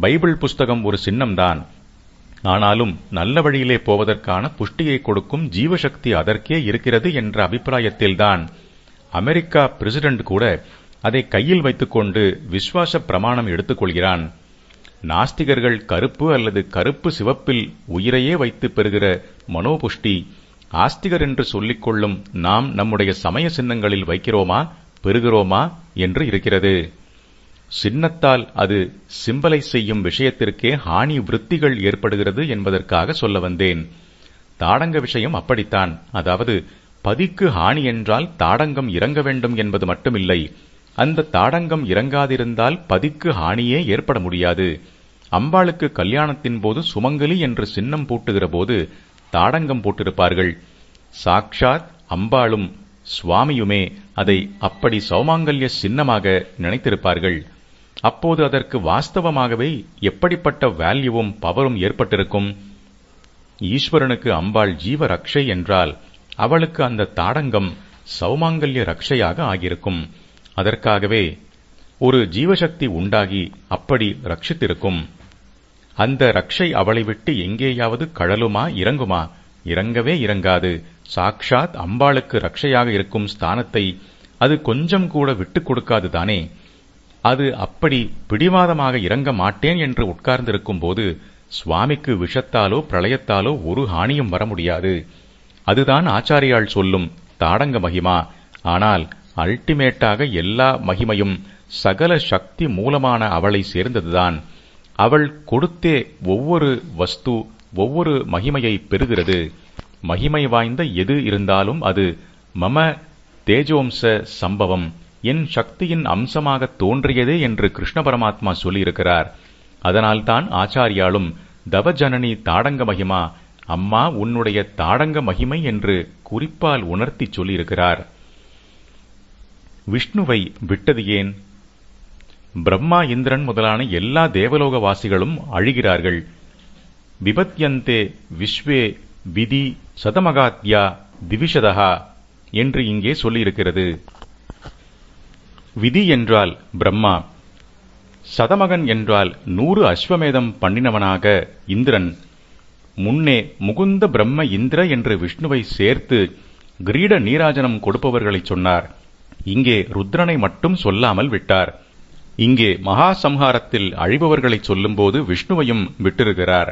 Bible புஸ்தகம் ஒரு சின்னம்தான். ஆனாலும் நல்ல வழியிலே போவதற்கான புஷ்டியை கொடுக்கும் ஜீவசக்தி அதற்கே இருக்கிறது என்ற அபிப்பிராயத்தில்தான். அமெரிக்கா பிரசிடென்ட் கூட அதை கையில் வைத்துக்கொண்டு விசுவாச பிரமாணம் எடுத்துக்கொள்கிறான். நாஸ்திகர்கள் கருப்பு அல்லது கருப்பு சிவப்பில் உயிரையே வைத்து பெறுகிற மனோபுஷ்டி ஆஸ்திகர் என்று சொல்லிக்கொள்ளும் நாம் நம்முடைய சமய சின்னங்களில் வைக்கிறோமா பெறுகிறோமா என்று இருக்கிறது. சின்னத்தால் அது சிம்பலை செய்யும் விஷயத்திற்கே ஹானி விருத்திகள் ஏற்படுகிறது என்பதற்காக சொல்ல வந்தேன். தாடங்க விஷயம் அப்படித்தான். அதாவது பதிக்கு ஹானி என்றால் தாடங்கம் இறங்க வேண்டும் என்பது மட்டுமில்லை. அந்த தாடங்கம் இறங்காதிருந்தால் பதிக்கு ஹானியே ஏற்பட முடியாது. அம்பாளுக்கு கல்யாணத்தின் போது சுமங்கலி என்று சின்னம் பூட்டுகிற போது தாடங்கம் போட்டிருப்பார்கள். சாக்ஷாத் அம்பாளும் சுவாமியுமே அதை அப்படி சௌமாங்கல்ய சின்னமாக நினைத்திருப்பார்கள். அப்போது அதற்கு வாஸ்தவமாகவே எப்படிப்பட்ட வேல்யூவும் பவரும் ஏற்பட்டிருக்கும்? ஈஸ்வரனுக்கு அம்பாள் ஜீவ ரக்ஷை என்றால் அவளுக்கு அந்த தாடங்கம் சௌமாங்கல்ய ரக்ஷையாக ஆகியிருக்கும். அதற்காகவே ஒரு ஜீவசக்தி உண்டாகி அப்படி ரட்சித்திருக்கும். அந்த ரக்ஷை அவளை விட்டு எங்கேயாவது கழலுமா இறங்குமா? இறங்கவே இறங்காது. சாக்ஷாத் அம்பாளுக்கு ரக்ஷையாக இருக்கும் ஸ்தானத்தை அது கொஞ்சம் கூட விட்டுக் கொடுக்காது தானே அது அப்படி பிடிவாதமாக இறங்க மாட்டேன் என்று உட்கார்ந்திருக்கும் போது சுவாமிக்கு விஷத்தாலோ பிரளயத்தாலோ ஒரு ஹானியும் வர முடியாது. அதுதான் ஆச்சாரியால் சொல்லும் தாடங்க மகிமா. ஆனால் அல்டிமேட்டாக எல்லா மகிமையும் சகல சக்தி மூலமான அவளை சேர்ந்ததுதான். அவள் கொடுத்தே ஒவ்வொரு வஸ்து ஒவ்வொரு மகிமையை பெறுகிறது. மகிமை வாய்ந்த எது இருந்தாலும் அது மம தேஜோம்ச சம்பவம். என் சக்தியின் அம்சமாக தோன்றியதே என்று கிருஷ்ண பரமாத்மா சொல்லியிருக்கிறார். அதனால்தான் ஆச்சாரியாலும் தவஜனனி தாடங்க மகிமா அம்மா உன்னுடைய தாடங்க மகிமை என்று குறிப்பால் உணர்த்தி சொல்லியிருக்கிறார். விஷ்ணுவை விட்டது ஏன்? பிரம்மா இந்திரன் முதலான எல்லா தேவலோகவாசிகளும் அழுகிறார்கள். விபத்யந்தே விஸ்வே விதி சதமகாத்யா திவிஷதா என்று இங்கே சொல்லியிருக்கிறது. விதி என்றால் பிரம்மா சதமகன் என்றால் நூறு அஸ்வமேதம் பண்ணினவனாக இந்திரன். முன்னே முகுந்த பிரம்ம இந்திர என்று விஷ்ணுவை சேர்த்து கிரீட நீராஜனம் கொடுப்பவர்களைச் சொன்னார். இங்கே ருத்ரனை மட்டும் சொல்லாமல் விட்டார். இங்கே மகா சம்ஹாரத்தில் அழிபவர்களைச் சொல்லும்போது விஷ்ணுவையும் விட்டிருக்கிறார்.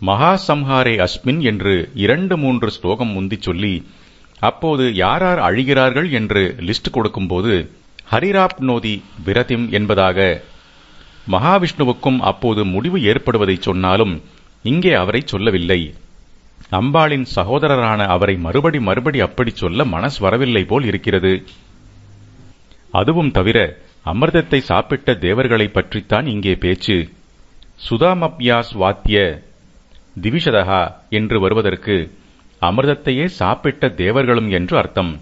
மகா சம்ஹாரே அஸ்மின் என்று இரண்டு மூன்று ஸ்லோகம் முந்தி சொல்லி அப்போது யாரார் அழிகிறார்கள் என்று லிஸ்ட் கொடுக்கும்போது ஹரிராப் நோதி விரதிம் என்பதாக மகாவிஷ்ணுவுக்கும் அப்போது முடிவு ஏற்படுவதை சொன்னாலும் இங்கே அவரை சொல்லவில்லை. அம்பாளின் சகோதரரான அவரை மறுபடி மறுபடி அப்படி சொல்ல மனஸ் வரவில்லை போல் இருக்கிறது. அதுவும் தவிர அமிர்தத்தை சாப்பிட்ட தேவர்களை பற்றித்தான் இங்கே பேச்சு. சுதாமப்யாஸ் வாத்திய திவிஷதகா என்று வருவதற்கு அமிர்தத்தையே சாப்பிட்ட தேவர்களும் என்று அர்த்தம்.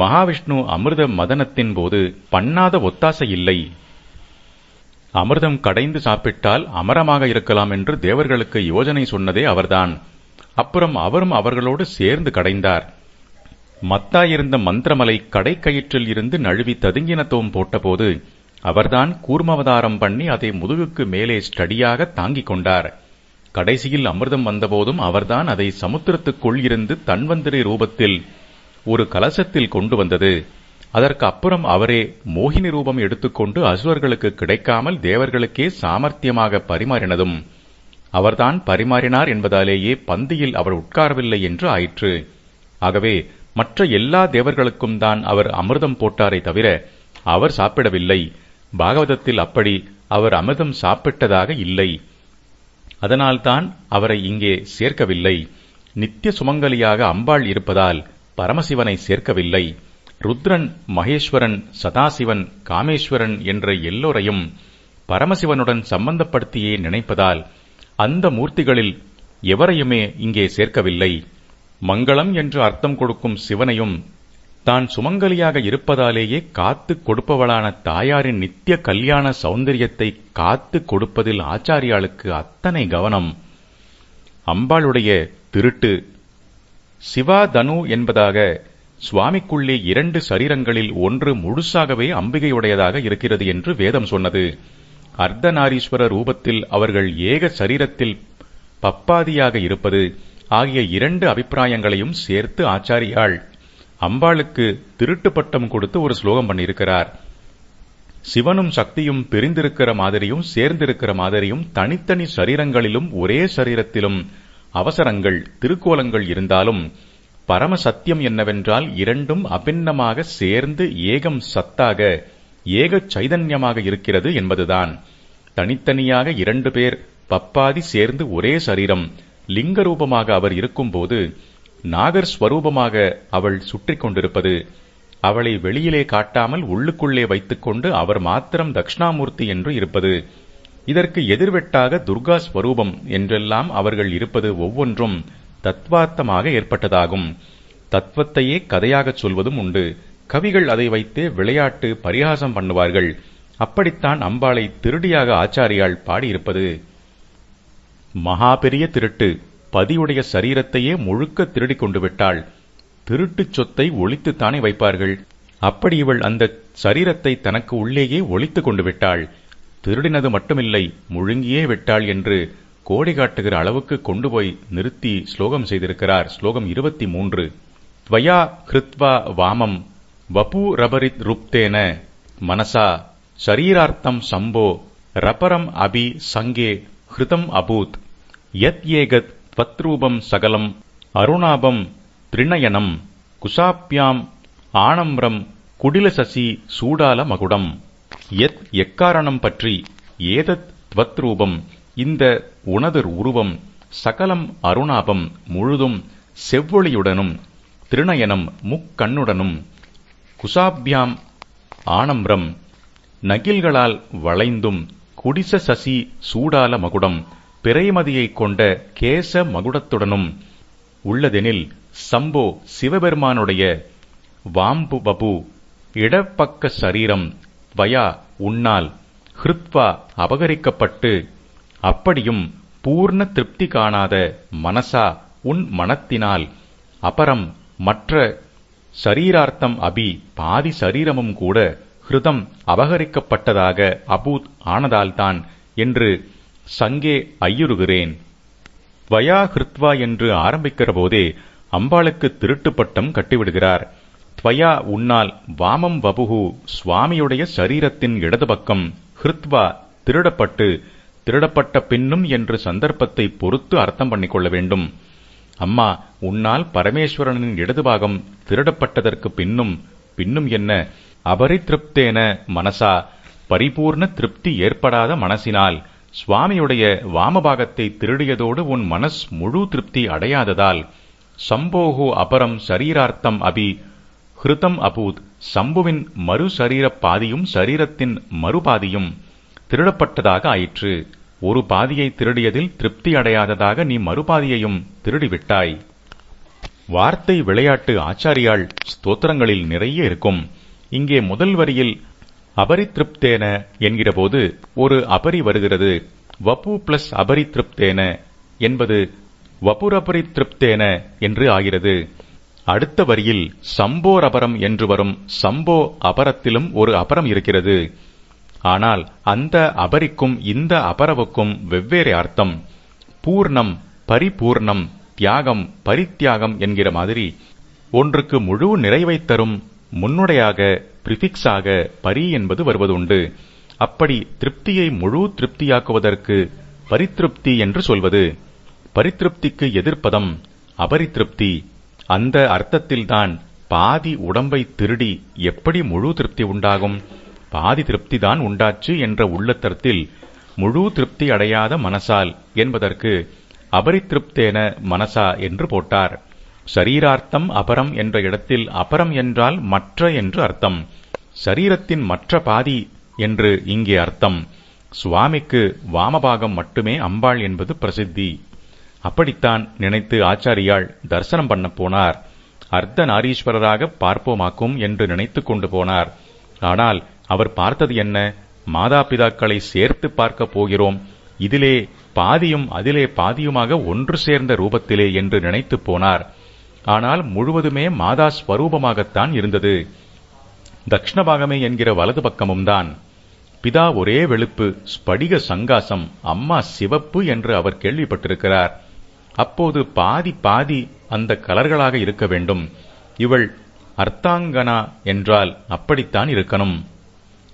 மகாவிஷ்ணு அமிர்த மதனத்தின் போது பண்ணாத ஒத்தாசை இல்லை. அமிர்தம் கடைந்து சாப்பிட்டால் அமரமாக இருக்கலாம் என்று தேவர்களுக்கு யோஜனை சொன்னதே அவர்தான். அப்புறம் அவரும் அவர்களோடு சேர்ந்து கடைந்தார். மத்தாயிருந்த மந்திரமலை கடைக்கயிற்றில் இருந்து நழுவி ததுங்கினத்துவம் போட்டபோது அவர்தான் கூர்மவதாரம் பண்ணி அதை முதுகுக்கு மேலே ஸ்டடியாக தாங்கிக் கொண்டார். கடைசியில் அமிர்தம் வந்தபோதும் அவர்தான் அதை சமுத்திரத்துக்குள் இருந்து தன்வந்திரி ரூபத்தில் ஒரு கலசத்தில் கொண்டு வந்தது. அதற்கு அப்புறம் அவரே மோகினி ரூபம் எடுத்துக்கொண்டு அசுரர்களுக்கு கிடைக்காமல் தேவர்களுக்கே சாமர்த்தியமாக பரிமாறினதும் அவர்தான் பரிமாறினார் என்பதாலேயே பந்தியில் அவர் உட்காரவில்லை என்று ஆயிற்று. ஆகவே மற்ற எல்லா தேவர்களுக்கும் தான் அவர் அமிர்தம் போட்டாரே தவிர அவர் சாப்பிடவில்லை. பாகவதத்தில் அப்படி அவர் அமிர்தம் சாப்பிட்டதாக இல்லை. அதனால்தான் அவரை இங்கே சேர்க்கவில்லை. நித்திய சுமங்கலியாக அம்பாள் இருப்பதால் பரமசிவனை சேர்க்கவில்லை. ருத்ரன் மகேஸ்வரன் சதாசிவன் காமேஸ்வரன் என்ற எல்லோரையும் பரமசிவனுடன் சம்பந்தப்படுத்தியே நினைப்பதால் அந்த மூர்த்திகளில் எவரையுமே இங்கே சேர்க்கவில்லை. மங்களம் என்று அர்த்தம் கொடுக்கும் சிவனையும் தான் சுமங்கலியாக இருப்பதாலேயே காத்து கொடுப்பவளான தாயாரின் நித்திய கல்யாண சௌந்தரியத்தை காத்து கொடுப்பதில் ஆச்சாரியாளுக்கு அத்தனை கவனம். அம்பாளுடைய திருட்டு சிவா தனு என்பதாக சுவாமிக்குள்ளே இரண்டு சரீரங்களில் ஒன்று முழுசாகவே அம்பிகையுடையதாக இருக்கிறது என்று வேதம் சொன்னது. அர்த்தநாரீஸ்வர ரூபத்தில் அவர்கள் ஏக சரீரத்தில் பப்பாதியாக இருப்பது ஆகிய இரண்டு அபிப்பிராயங்களையும் சேர்த்து ஆச்சாரியாள் அம்பாளுக்கு திருட்டு பட்டம் கொடுத்து ஒரு ஸ்லோகம் பண்ணியிருக்கிறார். சிவனும் சக்தியும் பிரிந்திருக்கிற மாதிரியும் சேர்ந்திருக்கிற மாதிரியும் தனித்தனி சரீரங்களிலும் ஒரே சரீரத்திலும் அவசரங்கள் திருக்கோலங்கள் இருந்தாலும் பரம சத்தியம் என்னவென்றால் இரண்டும் அபிண்ணமாக சேர்ந்து ஏகம் சத்தாக ஏக சைதன்யமாக இருக்கிறது என்பதுதான். தனித்தனியாக இரண்டு பேர் பப்பாதி சேர்ந்து ஒரே சரீரம் லிங்க ரூபமாக அவர் இருக்கும்போது நாகர் ஸ்வரூபமாக அவள் சுற்றி கொண்டிருப்பது. அவளை வெளியிலே காட்டாமல் உள்ளுக்குள்ளே வைத்துக்கொண்டு அவர் மாத்திரம் தக்ஷணாமூர்த்தி என்று இருப்பது. இதற்கு எதிர்வெட்டாக துர்கா ஸ்வரூபம் என்றெல்லாம் அவர்கள் இருப்பது ஒவ்வொன்றும் தத்வார்த்தமாக ஏற்பட்டதாகும். தத்துவத்தையே கதையாகச் சொல்வதும் உண்டு. கவிகள் அதை வைத்தே விளையாட்டு பரிகாசம் பண்ணுவார்கள். அப்படித்தான் அம்பாளை திருடியாக ஆச்சாரியால் பாடியிருப்பது. மகா பெரிய திருட்டு. பதியுடைய சரீரத்தையே முழுக்க திருடிக் கொண்டு விட்டாள். திருட்டுச் சொத்தை ஒளித்துத்தானே வைப்பார்கள். அப்படி இவள் அந்த சரீரத்தை தனக்கு உள்ளேயே ஒழித்து கொண்டு விட்டாள். திருடினது மட்டுமில்லை முழுங்கியே விட்டாள் என்று கோடி காட்டுகிற அளவுக்கு கொண்டு போய் நிறுத்தி ஸ்லோகம் செய்திருக்கிறார். ஸ்லோகம் இருபத்தி மூன்று. துவயா ஹிருத்வா வாமம் வபு ரபரித் ருப்தேன மனசா சரீரார்த்தம் சம்போ ரபரம் அபி சங்கே ஹிருதம் அபூத் யத் ஏகத் பத்ரூபம் சகலம் அருணாபம் திரிணயனம் குசாப்யாம் ஆனம்ரம் குடிலசசி சூடால மகுடம். எத் எக்காரணம் பற்றி ஏதத் துவத்ரூபம் இந்த உனது உருவம் சகலம் அருணாபம் முழுதும் செவ்வொளியுடனும் திருநயனம் முக்கண்ணுடனும் குசாபியாம் ஆனம்பரம் நகில்களால் வளைந்தும் குடிச சசி சூடால மகுடம் பிறைமதியைக் கொண்ட கேச மகுடத்துடனும் உள்ளதெனில் சம்போ சிவபெருமானுடைய வாம்பு பபு இடப்பக்க சரீரம் வயா உன்னால் ஹிருத்வா அபகரிக்கப்பட்டு அப்படியும் பூர்ண திருப்தி காணாத மனசா உன் மனத்தினால் அபரம் மற்ற சரீரார்த்தம் அபி பாதி சரீரமும் கூட ஹிருதம் அபகரிக்கப்பட்டதாக அபூத் ஆனதால்தான் என்று சங்கே ஐயுறுகிறேன். வயா ஹிருத்வா என்று ஆரம்பிக்கிற போதே அம்பாளுக்கு திருட்டு பட்டம் கட்டிவிடுகிறார். ஸ்வயா உன்னால் வாமம் வபுகு சுவாமியுடைய சரீரத்தின் இடது பக்கம் ஹிருத்வா திருடப்பட்டு திருடப்பட்ட பின்னும் என்று சந்தர்ப்பத்தை பொறுத்து அர்த்தம் பண்ணிக்கொள்ள வேண்டும். அம்மா உன்னால் பரமேஸ்வரனின் இடது பாகம் திருடப்பட்டதற்கு பின்னும் பின்னும் என்ன? அபரிதிருப்தேன மனசா? பரிபூர்ண திருப்தி ஏற்படாத மனசினால். சுவாமியுடைய வாமபாகத்தை திருடியதோடு உன் மனஸ் முழு திருப்தி அடையாததால். சம்போகு அபரம் சரீரார்த்தம் அபி ஹிருதம் அபூத் சம்புவின் மறு சரீர பாதியும் சரீரத்தின் மறுபாதியும் திருடப்பட்டதாக ஆயிற்று. ஒரு பாதியை திருடியதில் திருப்தி அடையாததாக நீ மறுபாதியையும் திருடிவிட்டாய். வார்த்தை விளையாட்டு ஆச்சாரியால் ஸ்தோத்திரங்களில் நிறைய இருக்கும். இங்கே முதல் வரியில் அபரிதிருப்தேன என்கிறபோது ஒரு அபரி வருகிறது. வபு பிளஸ் அபரிதிருப்தேன என்பது வபுரபரித்திருப்தேன என்று ஆகிறது. அடுத்த வரியில் சம்போர் அபரம் என்று வரும் சம்போ அபரத்திலும் ஒரு அபரம் இருக்கிறது. ஆனால் அந்த அபரிக்கும் இந்த அபரவுக்கும் வெவ்வேறு அர்த்தம். பூர்ணம் பரிபூர்ணம் தியாகம் பரித்தியாகம் என்கிற மாதிரி ஒன்றுக்கு முழு நிறைவை தரும் முன்னுடையாக பிரிபிக்ஸாக பரி என்பது வருவதுண்டு. அப்படி திருப்தியை முழு திருப்தியாக்குவதற்கு பரிதிருப்தி என்று சொல்வது. பரிதிருப்திக்கு எதிர்ப்பதம் அபரிதிருப்தி அந்த அர்த்தத்தில்தான் பாதி உடம்பை திருடி எப்படி முழு திருப்தி உண்டாகும்? பாதி திருப்திதான் உண்டாச்சு என்ற உள்ளத்தரத்தில் முழு திருப்தி அடையாத மனசால் என்பதற்கு அபரித்திருப்தேன மனசா என்று போட்டார். சரீரார்த்தம் அபரம் என்ற இடத்தில் அபரம் என்றால் மற்ற என்று அர்த்தம். சரீரத்தின் மற்ற பாதி என்று இங்கே அர்த்தம். சுவாமிக்கு வாமபாகம் மட்டுமே அம்பாள் என்பது பிரசித்தி. அப்படித்தான் நினைத்து ஆச்சாரியாள் தரிசனம் பண்ண போனார். அர்த்த நாரீஸ்வரராக பார்ப்போமாக்கும் என்று நினைத்துக் கொண்டு போனார். ஆனால் அவர் பார்த்தது என்ன? மாதாபிதாக்களை சேர்த்து பார்க்கப் போகிறோம். இதிலே பாதியும் அதிலே பாதியுமாக ஒன்று சேர்ந்த ரூபத்திலே என்று நினைத்து போனார். ஆனால் முழுவதுமே மாதா ஸ்வரூபமாகத்தான் இருந்தது. தக்ஷணபாகமே என்கிற வலது பக்கமும் தான். பிதா ஒரே வெளுப்பு ஸ்படிக சங்காசம் அம்மா சிவப்பு என்று அவர் கேள்விப்பட்டிருக்கிறார். அப்போது பாதி பாதி அந்த கலர்களாக இருக்க வேண்டும். இவள் அர்த்தாங்கனா என்றால் அப்படித்தான் இருக்கணும்.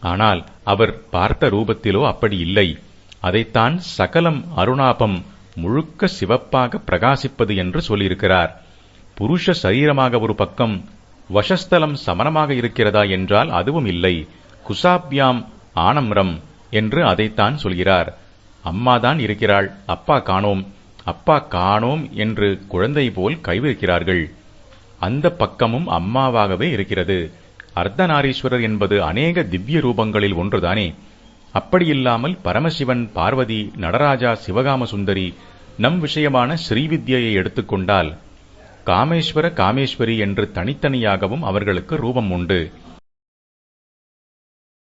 ஆனால் அவர் பார்த்த ரூபத்திலோ அப்படி இல்லை. அதைத்தான் சகலம் அருணாபம் முழுக்க சிவப்பாக பிரகாசிப்பது என்று சொல்லியிருக்கிறார். புருஷ சரீரமாக ஒரு பக்கம் வசஸ்தலம் சமனமாக இருக்கிறதா என்றால் அதுவும் இல்லை. குசாப்யாம் ஆனம்ரம் என்று அதைத்தான் சொல்கிறார். அம்மாதான் இருக்கிறாள் அப்பா காணோம். அப்பா காணோம் என்று குழந்தை போல் கைவிரிக்கிறார்கள். அந்த பக்கமும் அம்மாவாகவே இருக்கிறது. அர்த்தநாரீஸ்வரர் என்பது அநேக திவ்ய ரூபங்களில் ஒன்றுதானே. அப்படியில்லாமல் பரமசிவன் பார்வதி நடராஜா சிவகாம சுந்தரி நம் விஷயமான ஸ்ரீவித்யை எடுத்துக்கொண்டால் காமேஸ்வர காமேஸ்வரி என்று தனித்தனியாகவும் அவர்களுக்கு ரூபம் உண்டு.